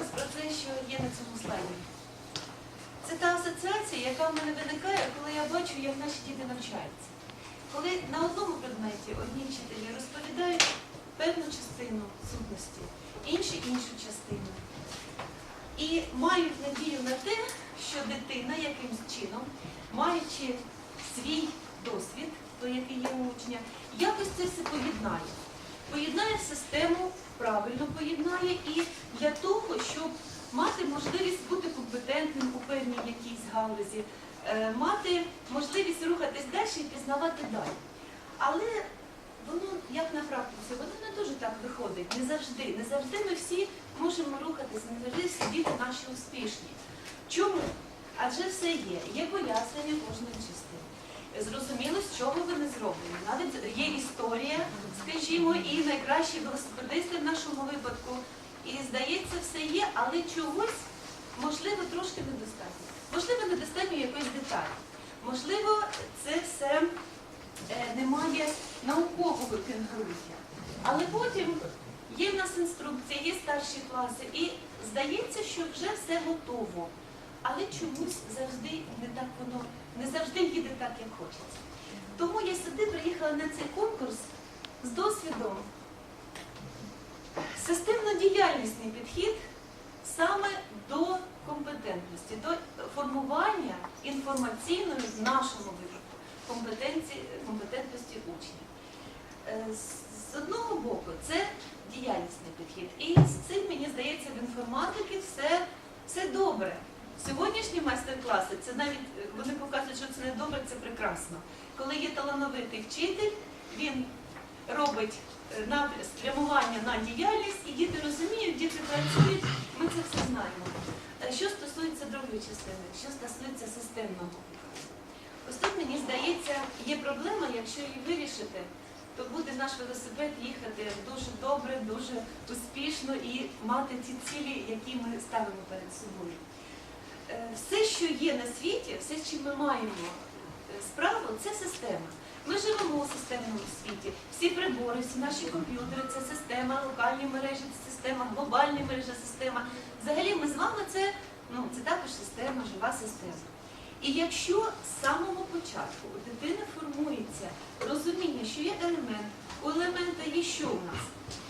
ось про те, що є на цьому слайді. Це та асоціація, яка в мене виникає, коли я бачу, як наші діти навчаються. Коли на одному предметі одні вчителі розповідають певну частину сутності, інші іншу частину. І мають надію на те, що дитина якимсь чином, маючи свій досвід, той, який є у учня, якось це все поєднає. Поєднає систему, правильно поєднає і для того, мати можливість бути компетентним у певній якійсь галузі, е, мати можливість рухатись далі і пізнавати далі. Але воно, як на практиці, воно не дуже так виходить, не завжди. Не завжди ми всі можемо рухатися, не завжди всі діти наші успішні. Чому? Адже все є, є пояснення кожної частини. Зрозуміло, з чого вони зроблені. Навіть є історія, скажімо, і найкращі велосипедисти в нашому випадку. І здається, все є, але чогось, можливо, трошки недостатньо. Можливо, недостатньо якоїсь деталі. Можливо, це все е, немає наукового кенгурія. Але потім є в нас інструкція, є старші класи, і здається, що вже все готово. Але чомусь завжди не так воно, не завжди їде так, як хочеться. Тому я сюди приїхала на цей конкурс з досвідом. Системно-діяльнісний підхід саме до компетентності, до формування інформаційної в нашому випадку компетентності учнів. Е, з- одного боку, це діяльнісний підхід. І з цим, мені здається, в інформатики все, все добре. Сьогоднішні майстер-класи, це навіть е, вони показують, що це не добре, це прекрасно. Коли є талановитий вчитель, він робить е, спрямування на діяльність, і діти розуміють, діти працюють, ми це все знаємо. Е, Що стосується другої частини, що стосується системного. Ось тут, мені здається, є проблема, якщо її вирішити, то буде наш велосипед їхати дуже добре, дуже успішно і мати ті цілі, які ми ставимо перед собою. Е, Все, що є на світі, все, чим ми маємо справу, це система. Ми живемо у системному світі. Всі прибори, всі наші комп'ютери це система, локальні мережі це система, глобальні мережі система. Взагалі ми з вами це, ну, це також система, жива система. І якщо з самого початку у дитини формується розуміння, що є елемент, у елемента є що у нас?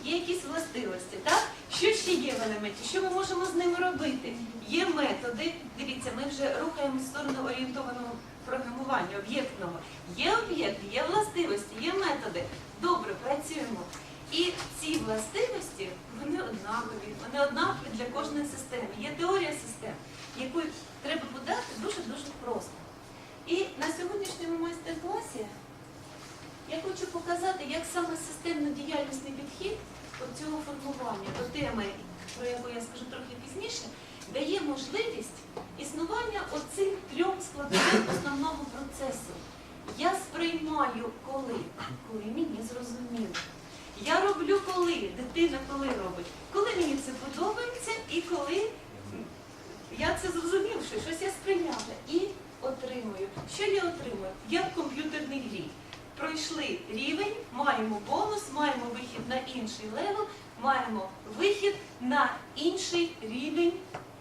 Є якісь властивості, так? Що ще є в елементі? Що ми можемо з ними робити? Є методи. Дивіться, ми вже рухаємо в сторону орієнтованого програмування, об'єктного. Є об'єкт, є властивості, є методи. Добре, працюємо. І ці властивості, вони однакові, вони однакові для кожної системи. Є теорія систем, яку треба подати дуже-дуже просто. І на сьогоднішньому майстер-класі я хочу показати, як саме системно-діяльнісний підхід цього формування до теми, про яку я скажу трохи пізніше, дає можливість існування оцим трьом складовим основному процесу. Я сприймаю коли, коли мені зрозуміло. Я роблю коли, дитина коли робить, коли мені це подобається і коли я це зрозумів, що щось я сприйняла і отримую. Що я отримую? Я в комп'ютерній грі. Пройшли рівень, маємо бонус, маємо вихід на інший левел, маємо вихід на інший рівень.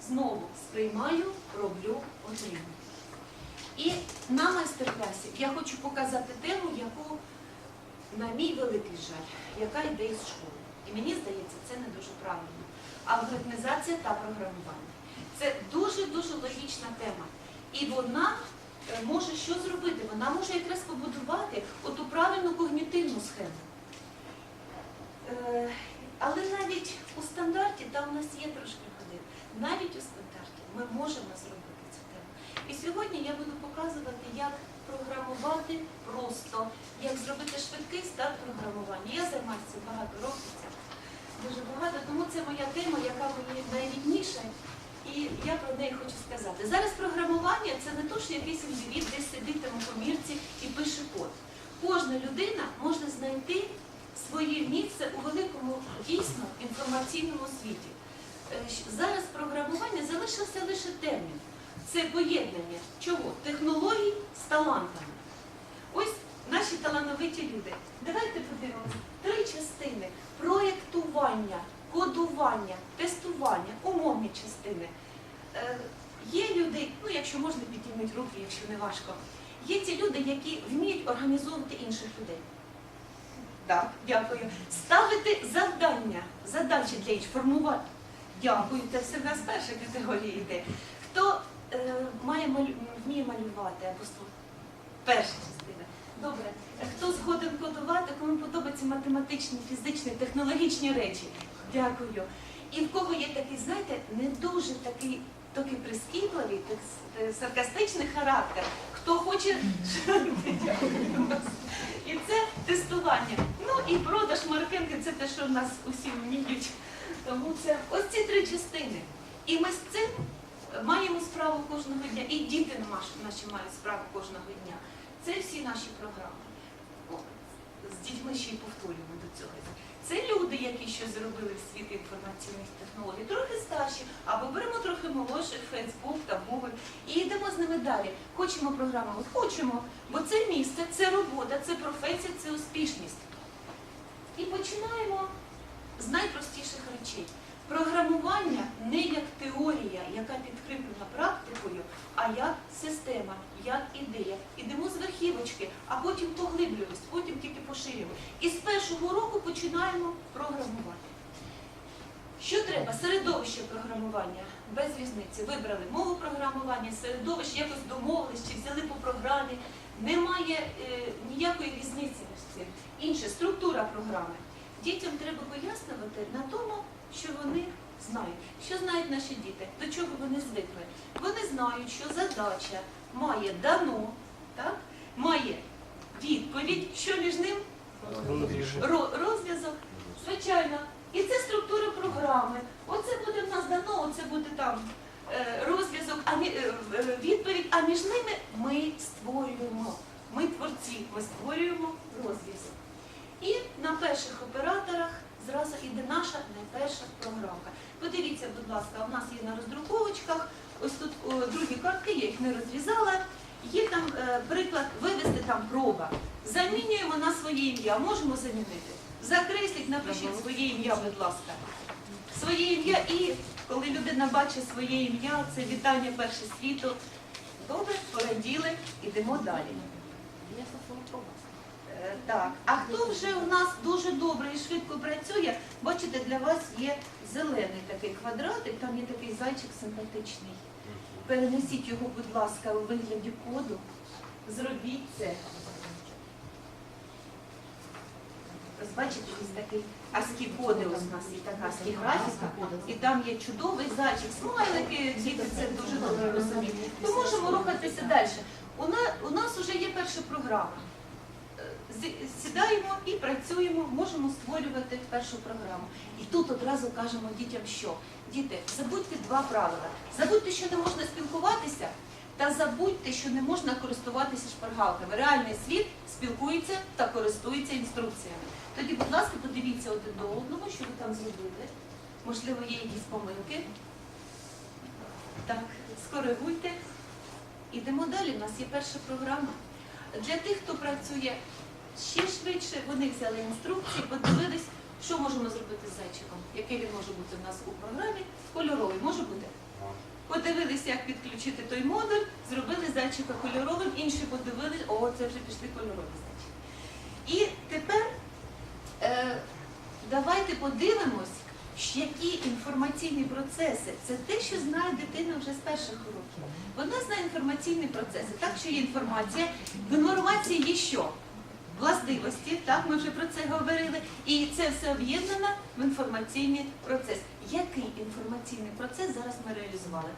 Знову сприймаю, роблю, отримую. І на майстер-класі я хочу показати тему, яку, на мій великий жаль, яка йде із школи. І мені здається, це не дуже правильно. Алгоритмізація та програмування. Це дуже-дуже логічна тема. І вона може що зробити? Вона може якраз побудувати оту правильну когнітивну схему. Е, Але навіть у стандарті, там у нас є трошки ходи, навіть у стандарті ми можемо зробити цю тему. І сьогодні я буду показувати, як програмувати просто, як зробити швидкий старт програмування. Я займаюся багато років, дуже багато, тому це моя тема, яка мені найрідніша. І я про неї хочу сказати. Зараз програмування це не то, що якийсь індивід десь сидить там у комірці і пише код. Кожна людина може знайти своє місце у великому дійсно інформаційному світі. Е, Зараз програмування залишився лише термін. Це поєднання чого? Технологій з талантами. Ось наші талановиті люди. Давайте подивимося. Три частини: проєктування, кодування, тестування. умовні частини. Е, Є люди, ну якщо можна підійміть руки, якщо не важко. Є ті люди, які вміють організовувати інших людей. Так, дякую. Ставити завдання, задачі для інших, формувати. Дякую, це все в нас перша категорія йде. Хто е, має малю, вміє малювати або перша частина. Добре. Хто згоден кодувати, кому подобаються математичні, фізичні, технологічні речі? Дякую. І в кого є такий, знаєте, не дуже такий такий прискіпливий, так, саркастичний характер. Хто хоче. І це тестування. Ну і продаж маркетинг це те, що в нас усі вміють. Тому це ось ці три частини. І ми з цим маємо справу кожного дня. І діти наші мають справу кожного дня. Це всі наші програми. О, з дітьми ще й повторюємо до цього. Це люди, які щось зробили в світі інформаційних технологій, трохи старші, або беремо трохи молодших, Фейсбук та Google, і йдемо з ними далі. Хочемо програму, хочемо, бо це місце, це робота, це професія, це успішність. І починаємо з найпростіших речей. Програмування не як теорія, яка підкріплена практикою, а як система, як ідея. Ідемо з верхівочки, а потім поглиблюємось, потім тільки поширюємо. І з першого року починаємо програмувати. Що треба? Середовище програмування без різниці. Вибрали мову програмування, середовище, якось домовились чи взяли по програмі. Немає е, ніякої різниці між цим. Інше структура програми. Дітям треба пояснювати на тому, що вони знають. Що знають наші діти, до чого вони звикли. Вони знають, що задача має дано, так? має відповідь, що між ним розв'язок, звичайно. І це структура програми. Оце буде в нас дано, оце буде там е, розв'язок, е, е, відповідь, а між ними ми створюємо. Ми творці, ми створюємо розв'язок. І на перших операторах зразу іде наша найперша програмка. Подивіться, будь ласка, у нас є на роздруковочках, ось тут о, другі картки, я їх не розрізала. Є там е, приклад вивести там проба. Замінюємо на своє ім'я. Можемо замінити. Закресліть, напишіть своє ім'я, будь ласка. Своє ім'я і коли людина бачить своє ім'я, це вітання перше світу. Добре, пораділи, ідемо далі. Е, Так, а хто вже у нас дуже добре і швидко працює, бачите, для вас є зелений такий квадратик, там є такий зайчик симпатичний. Перенесіть його, будь ласка, у вигляді коду. Зробіть це. Бачите, ось такий аські коди у нас є така аські графіка, і там є чудовий зайчик, смайлики, діти це дуже добре розуміють. Ми можемо рухатися далі. У нас вже є перша програма. Сідаємо і працюємо, можемо створювати першу програму. І тут одразу кажемо дітям, що діти, забудьте два правила. Забудьте, що не можна спілкуватися, та забудьте, що не можна користуватися шпаргалками. Реальний світ спілкується та користується інструкціями. Тоді, будь ласка, подивіться один до одного, що ви там зробили. Можливо, є якісь помилки. Так, скоригуйте. Ідемо далі. У нас є перша програма. Для тих, хто працює ще швидше, вони взяли інструкції, подивились, що можемо зробити з зайчиком, який він може бути в нас у програмі. Кольоровий може бути. Подивилися, як підключити той модуль, зробили зайчика кольоровим, інші подивились, о, це вже пішли кольорові зайчики. І тепер е, давайте подивимось, які інформаційні процеси. Це те, що знає дитина вже з перших років. Вона знає інформаційні процеси. Так, що є інформація. В інформації є що? Властивості, так, ми вже про це говорили. І це все об'єднано в інформаційний процес. Який інформаційний процес зараз ми реалізували?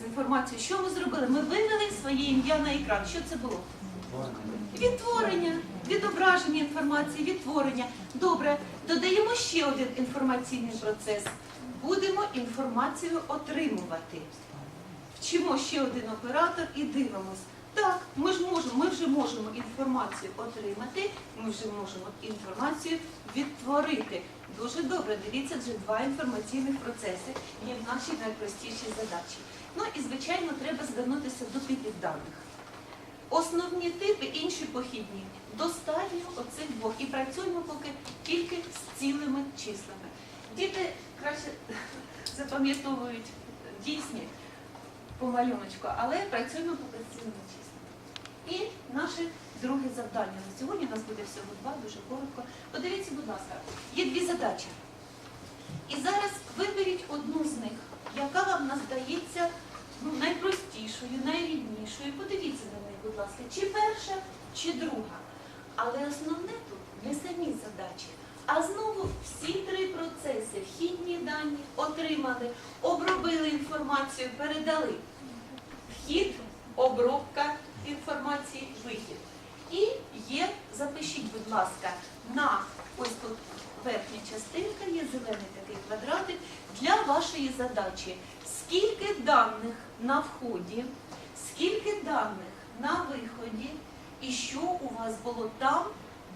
З інформацією, що ми зробили? Ми вивели своє ім'я на екран. Що це було? Відтворення, відображення інформації, відтворення. Добре, додаємо ще один інформаційний процес. Будемо інформацію отримувати. Вчимо ще один оператор і дивимось. Так, ми ж можемо, ми вже можемо інформацію отримати, ми вже можемо інформацію відтворити. Дуже добре, дивіться, вже два інформаційних процеси є в нашій найпростішій задачі. Ну і звичайно, треба звернутися до типів даних. Основні типи, інші похідні. Достатньо оцих двох. І працюємо поки тільки з цілими числами. Діти краще запам'ятовують дійсні по малюночку, але працюємо по працівному числу. І наше друге завдання на сьогодні, у нас буде всього два, дуже коротко. Подивіться, будь ласка, є дві задачі. І зараз виберіть одну з них, яка вам здається ну, найпростішою, найріднішою. Подивіться на неї, будь ласка, чи перша, чи друга. Але основне тут не самі задачі, а знову всі три процеси, вхідні дані отримали, обробили інформацію, передали. Вхід, обробка інформації, вихід. І є, запишіть, будь ласка, на ось тут верхня частинка, є зелений такий квадратик для вашої задачі. Скільки даних на вході, скільки даних на виході, і що у вас було там,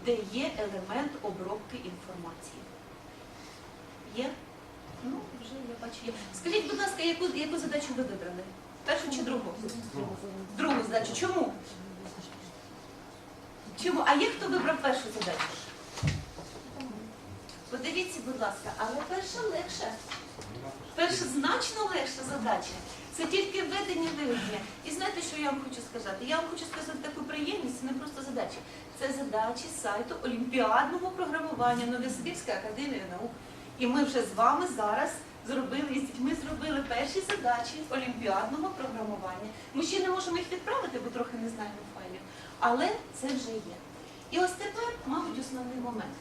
де є елемент обробки інформації. Є? Ну, вже я бачу. Скажіть, будь ласка, яку, яку задачу ви вибрали? Першу чи другу? Другу задачу. Чому? Чому? А є хто вибрав першу задачу? Подивіться, будь ласка, але перша легша. Перша значно легша задача. Це тільки введення виведення. І знаєте, що я вам хочу сказати? Я вам хочу сказати таку приємність, це не просто задачі. Це задачі сайту Олімпіадного програмування Новосибірська академія наук. І ми вже з вами зараз зробили, і з дітьми зробили перші задачі олімпіадного програмування. Ми ще не можемо їх відправити, бо трохи не знаємо файлів. Але це вже є. І ось тепер, мабуть, основний момент.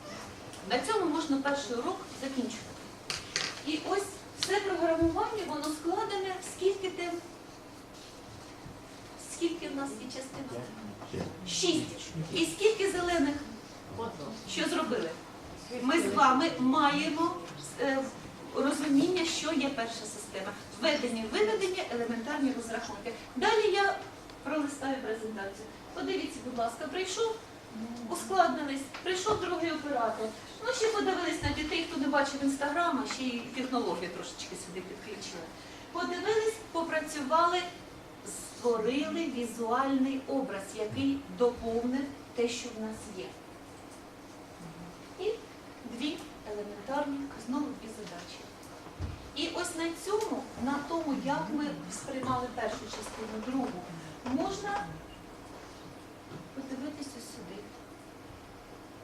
На цьому можна перший урок закінчувати. І ось все програмування, воно складене скільки тем? Скільки в нас є частин? Шість. І скільки зелених? Що зробили? Ми з вами маємо е, розуміння, що є перша система. Введення, виведення, елементарні розрахунки. Далі я пролистаю презентацію. Подивіться, будь ласка, прийшов, ускладнились, прийшов другий оператор. Ну, ще подивились на дітей, хто не бачив інстаграма, ще й технології трошечки сюди підключили. Подивились, попрацювали, створили візуальний образ, який доповнив те, що в нас є. І дві елементарні, знову дві задачі. І ось на цьому, на тому, як ми сприймали першу частину, другу, можна подивитися сюди.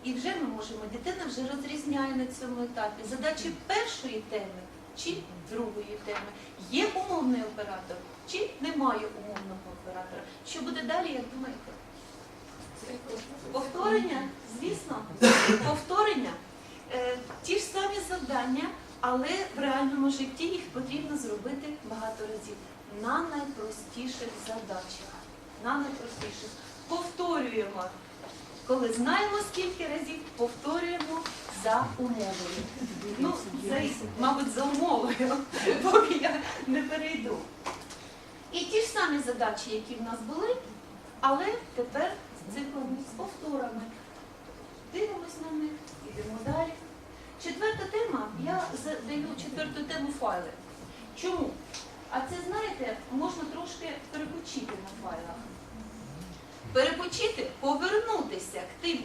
І вже ми можемо, дитина вже розрізняє на цьому етапі задачі першої теми чи другої теми. Є умовний оператор чи немає умовного оператора. Що буде далі, як думаєте? Повторення, звісно, повторення. Е, ті ж самі завдання, але в реальному житті їх потрібно зробити багато разів на найпростіших задачах. На найпростіших. Повторюємо. Коли знаємо скільки разів, повторюємо за умовою. Ну, це, мабуть, за умовою, поки я не перейду. І ті ж самі задачі, які в нас були, але тепер з циклами, з повторами. Дивимось на них, йдемо далі. Четверта тема, я задаю четверту тему файли. Чому? А це, знаєте, можна трошки перепочити на файлах. Перепочити, повернутися к тим,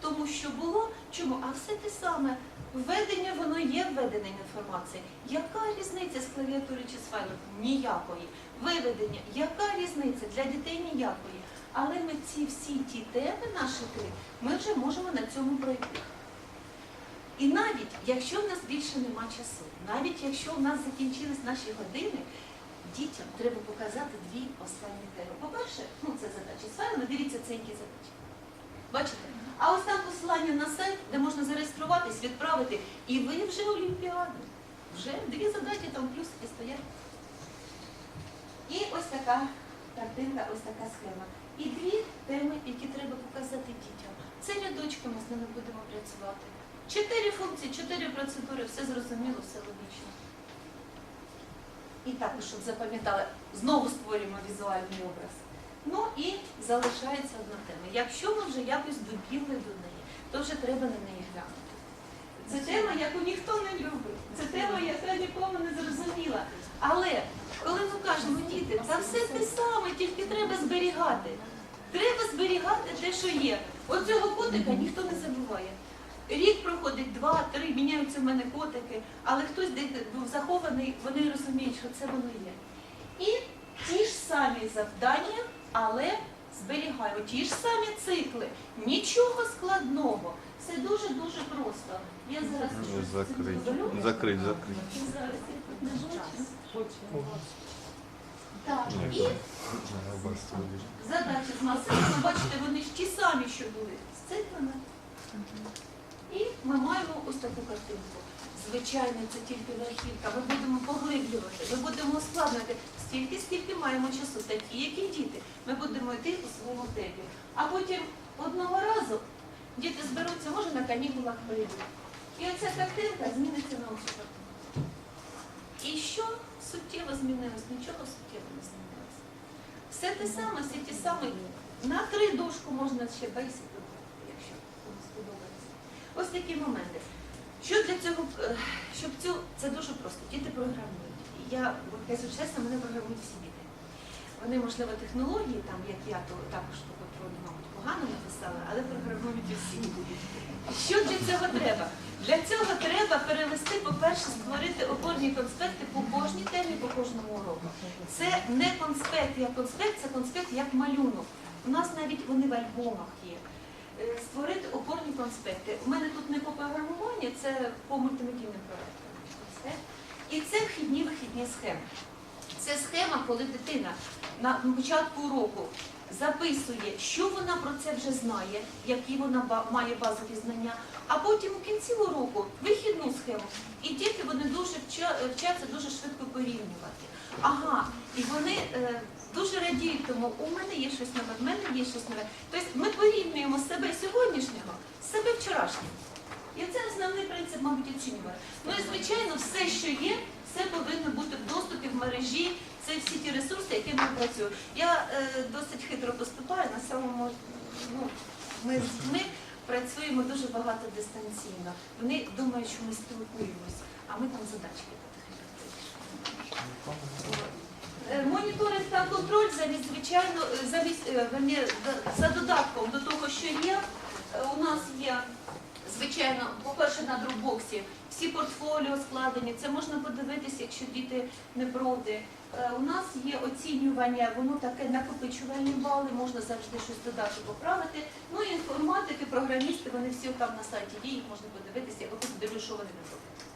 тому що було. Чому? А все те саме. Введення, воно є введенням інформації. Яка різниця з клавіатури чи з файлом? Ніякої. Виведення, яка різниця? Для дітей ніякої. Але ми ці всі ті теми, наші три, ми вже можемо на цьому пройти. І навіть якщо в нас більше нема часу, навіть якщо в нас закінчились наші години, дітям треба показати дві останні теми. По-перше, ну це задачі з файлами, дивіться це які задачі. Бачите? А ось там посилання на сайт, де можна зареєструватись, відправити, і ви вже олімпіади. Вже дві задачі там плюсики стоять. І ось така картинка, ось така схема. І дві теми, які треба показати дітям. Це рядочки, ми з ними будемо працювати. Чотири функції, чотири процедури, все зрозуміло, все логічно. І також, щоб запам'ятали, знову створюємо візуальний образ. Ну і залишається одна тема. Якщо ми вже якось добігли до неї, то вже треба на неї глянути. Це тема, яку ніхто не любить. Це тема, яка нікому не зрозуміла. Але коли ми кажемо, діти, та все те саме, тільки треба зберігати. Треба зберігати те, що є. Оцього котика ніхто не забуває. Рік проходить, два, три, міняються в мене котики, але хтось десь був захований, вони розуміють, що це воно є. І ті ж самі завдання, але зберігаємо ті ж самі цикли. Нічого складного. Це дуже-дуже просто. Я зараз Ну, щось закрить. Закрить, закрить. Зараз я тут не бачу. Так, і задачі з масивами, бачите, вони ж ті самі, що були з циклами. І ми маємо ось таку картинку. Звичайно, це тільки верхівка. Ми будемо поглиблювати, ми будемо ускладнювати стільки, скільки маємо часу, такі, як і діти. Ми будемо йти у своєму темпі. А потім одного разу діти зберуться, може на канікулах прийдуть. І оця картинка зміниться на оцю картинку. І що суттєво змінилось? Нічого суттєво не змінилося. Все те саме, всі ті самі. На три дошку можна ще бейсик додати, якщо вам сподобається. Ось такі моменти. Що для цього, е, щоб цю, це дуже просто, діти програмують. Я кажу чесно, мене програмують всі діти. Вони, можливо, технології, там, як я, то також контролю, мабуть, погано написала, але програмують усі. Що для цього треба? Для цього треба перевести, по-перше, створити опорні конспекти по кожній темі, по кожному уроку. Це не конспект як конспект, це конспект як малюнок. У нас навіть вони в альбомах є. Е, Створити опорні конспекти. У мене тут не по програмуванню, це по мультимедійним проектам. І це вхідні вихідні схеми. Це схема, коли дитина на початку уроку записує, що вона про це вже знає, які вона має базові знання, а потім у кінці уроку вихідну схему. І діти вони дуже вчаться дуже швидко порівнювати. Ага, і вони е, дуже радіють тому, у мене є щось нове, в мене є щось нове. Тобто ми порівнюємо себе сьогоднішнього з себе вчорашнього. І це основний принцип, мабуть, оцінювати. Ну і звичайно, все, що є, все повинно бути в доступі в мережі. Це всі ті ресурси, які ми працюємо. Я е, досить хитро поступаю на самому ну, ми дітьми працюємо дуже багато дистанційно. Вони думають, що ми спілкуємось, а ми там задачки потихеньку Моніторинг та контроль замість звичайно е, замість е, за додатком до того, що є. е, У нас є звичайно, по-перше, на дропбоксі всі портфоліо складені. Це можна подивитися, якщо діти не проти. Е, У нас є оцінювання, воно таке накопичувальні бали, можна завжди щось додати, поправити. Ну і інформатики, програмісти, вони всі там на сайті є, їх можна подивитися, я дивлюсь, що вони не роблять.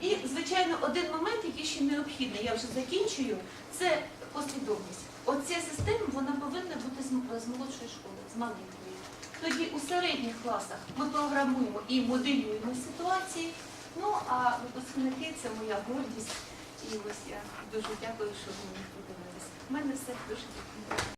І, звичайно, один момент, який ще необхідний, я вже закінчую, це послідовність. Оця система вона повинна бути з, молодшої школи, з маленької. Тоді у середніх класах ми програмуємо і моделюємо ситуації. Ну а випускники це моя гордість. І ось я дуже дякую, що ви мене подивились. У мене все дуже дякую.